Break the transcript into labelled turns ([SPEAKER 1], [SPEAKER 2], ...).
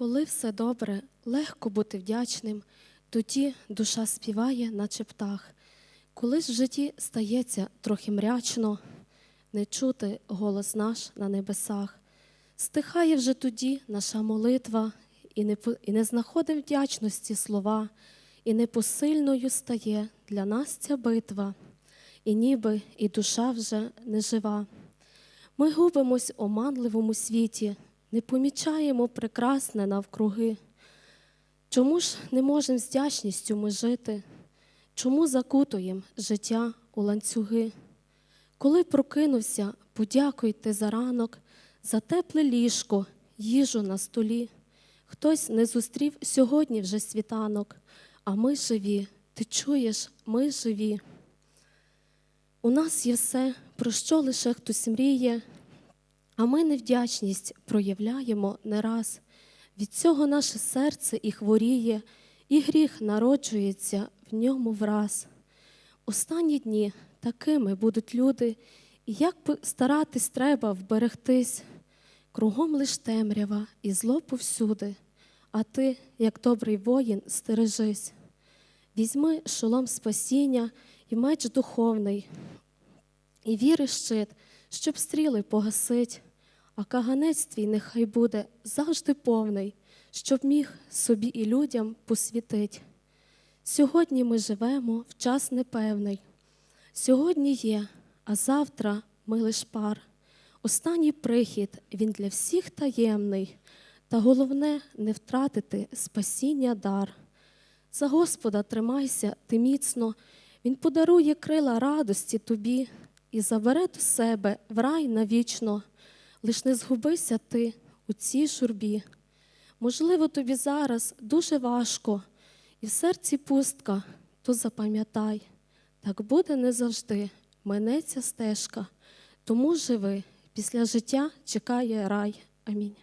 [SPEAKER 1] Коли все добре, легко бути вдячним, тоді душа співає, наче птах. Коли ж в житті стається трохи мрячно, не чути голос наш на небесах, стихає вже тоді наша молитва, і не, і не знаходим вдячності слова, і непосильною стає для нас ця битва, і ніби і душа вже не жива. Ми губимось у оманливому світі, не помічаємо прекрасне навкруги. Чому ж не можемо з вдячністю ми жити? Чому закутуємо життя у ланцюги? Коли прокинувся, подякуйте за ранок, за тепле ліжко, їжу на столі. Хтось не зустрів сьогодні вже світанок, а ми живі. Ти чуєш, ми живі. У нас є все, про що лише хтось мріє, а ми невдячність проявляємо не раз. Від цього наше серце і хворіє, і гріх народжується в ньому враз. Останні дні такими будуть люди, і як би старатись треба вберегтись, кругом лиш темрява і зло повсюди, а ти, як добрий воїн, стережись. Візьми шолом спасіння і меч духовний, і віри щит, щоб стріли погасить, а каганець твій нехай буде завжди повний, щоб міг собі і людям посвітить. Сьогодні ми живемо в час непевний. Сьогодні є, а завтра ми лиш пар. Останній прихід він для всіх таємний, та головне не втратити спасіння дар. За Господа тримайся ти міцно, Він подарує крила радості тобі і забере до себе в рай навічно. Лиш не згубися ти у цій журбі. Можливо, тобі зараз дуже важко, і в серці пустка, то запам'ятай, так буде не завжди, минеться стежка, тому живи, після життя чекає рай. Амінь.